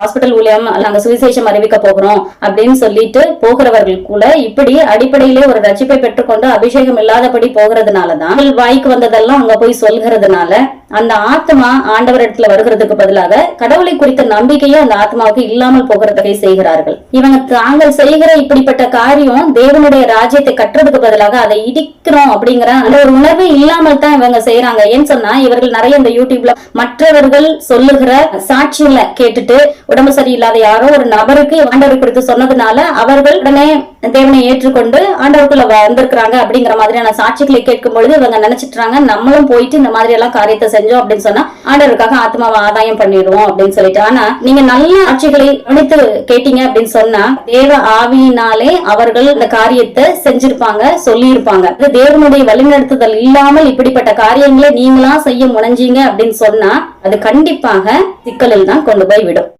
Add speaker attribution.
Speaker 1: Hospital ஊழியம் நாங்க சுவிசேஷம் அறிவிக்க போகிறோம் அப்படின்னு சொல்லிட்டு போகிறவர்கள் கூட இப்படி அடிப்படையிலே ஒரு ரட்சிப்பை பெற்றுக்கொண்டு அபிஷேகம் இல்லாதபடி போகிறதுனாலதான் வாய்க்கு வந்ததெல்லாம் அங்க போய் சொல்கிறதுனால அந்த ஆத்மா ஆண்டவர் இடத்துல வருகிறதுக்கு பதிலாக கடவுளை குறித்த நம்பிக்கையே அந்த ஆத்மாவுக்கு இல்லாமல் போகிறதை செய்கிறார்கள். இவங்க தாங்கள் செய்கிற இப்படிப்பட்ட காரியம் தேவனுடைய ராஜ்யத்தை கட்டுறதுக்கு பதிலாக அதை இடிக்கிறோம் அப்படிங்கிற அந்த ஒரு உணர்வு இல்லாமல் தான் இவங்க செய்யறாங்க ஏன்னு சொன்னா இவர்கள் நிறைய இந்த யூடியூப்ல மற்றவர்கள் சொல்லுகிற சாட்சியில கேட்டுட்டு உடம்பு சரியில்லாத யாரோ ஒரு நபருக்கு ஆண்டவர் குறித்து சொன்னதுனால அவர்கள் உடனே தேவனை ஏற்றுக்கொண்டு ஆண்டவருக்குள்ள வந்திருக்கிறாங்க அப்படிங்கிற மாதிரியான சாட்சிகளை கேட்கும் பொழுது இவங்க நினைச்சிட்டாங்க நம்மளும் போயிட்டு இந்த மாதிரி எல்லாம் காரியத்தை செஞ்சோம் அப்படின்னு சொன்னா ஆண்டவருக்காக ஆத்மாவை ஆதாயம் பண்ணிடுவோம் அப்படின்னு சொல்லிட்டு. ஆனா நீங்க நல்ல சாட்சிகளை கவனித்து கேட்டீங்க அப்படின்னு சொன்னா தேவ ஆவியினாலே அவர்கள் இந்த காரியத்தை செஞ்சிருப்பாங்க சொல்லியிருப்பாங்க. இது தேவனுடைய வழிநடத்துதல் இல்லாமல் இப்படிப்பட்ட காரியங்களை நீங்களா செய்ய முனைஞ்சீங்க அப்படின்னு சொன்னா அது கண்டிப்பாக சிக்கலில் தான் கொண்டு போய் விடும்